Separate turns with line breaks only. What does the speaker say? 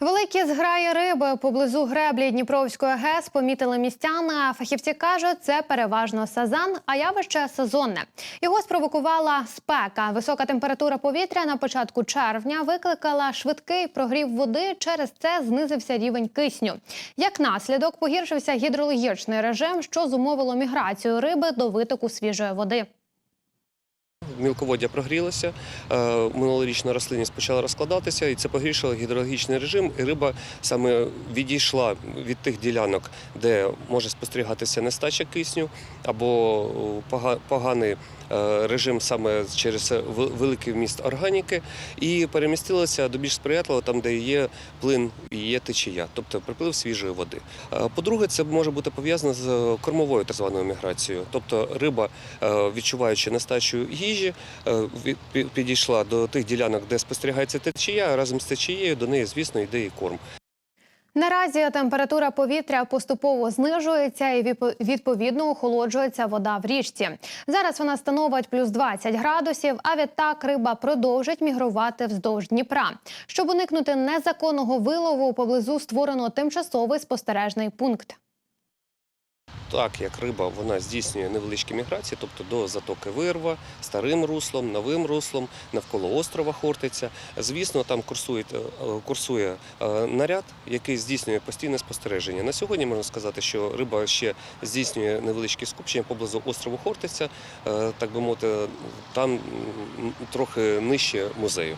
Великі зграї риби поблизу греблі Дніпровської ГЕС помітили містяни. Фахівці кажуть, це переважно сазан, а явище сезонне. Його спровокувала спека. Висока температура повітря на початку червня викликала швидкий прогрів води. Через це знизився рівень кисню. Як наслідок погіршився гідрологічний режим, що зумовило міграцію риби до витоку свіжої води.
Мілководдя прогрілося, е, минулорічна рослинність почала розкладатися, і це погіршило гідрологічний режим. І риба саме відійшла від тих ділянок, де може спостерігатися нестача кисню або пога- поганий е, режим саме через вел- великий вміст органіки, і перемістилася до більш сприятливого, там, де є плин і є течія, тобто приплив свіжої води. Е, По-друге, це може бути пов'язано з кормовою так званою міграцією, тобто риба, е, відчуваючи нестачу їжі, е, підійшла до тих ділянок, де спостерігається течія, разом з течією до неї, звісно, йде і корм.
Наразі температура повітря поступово знижується і відповідно охолоджується вода в річці. Зараз вона становить плюс 20 градусів, а відтак риба продовжить мігрувати вздовж Дніпра. Щоб уникнути незаконного вилову, поблизу створено тимчасовий спостережний пункт.
Так як риба вона здійснює невеличкі міграції, тобто до затоки вирва, старим руслом, новим руслом, навколо острова Хортиця. Звісно, там курсує, е, курсує е, наряд, який здійснює постійне спостереження. На сьогодні можна сказати, що риба ще здійснює невеличкі скупчення поблизу острову Хортиця, е, так би мовити, там трохи нижче музею.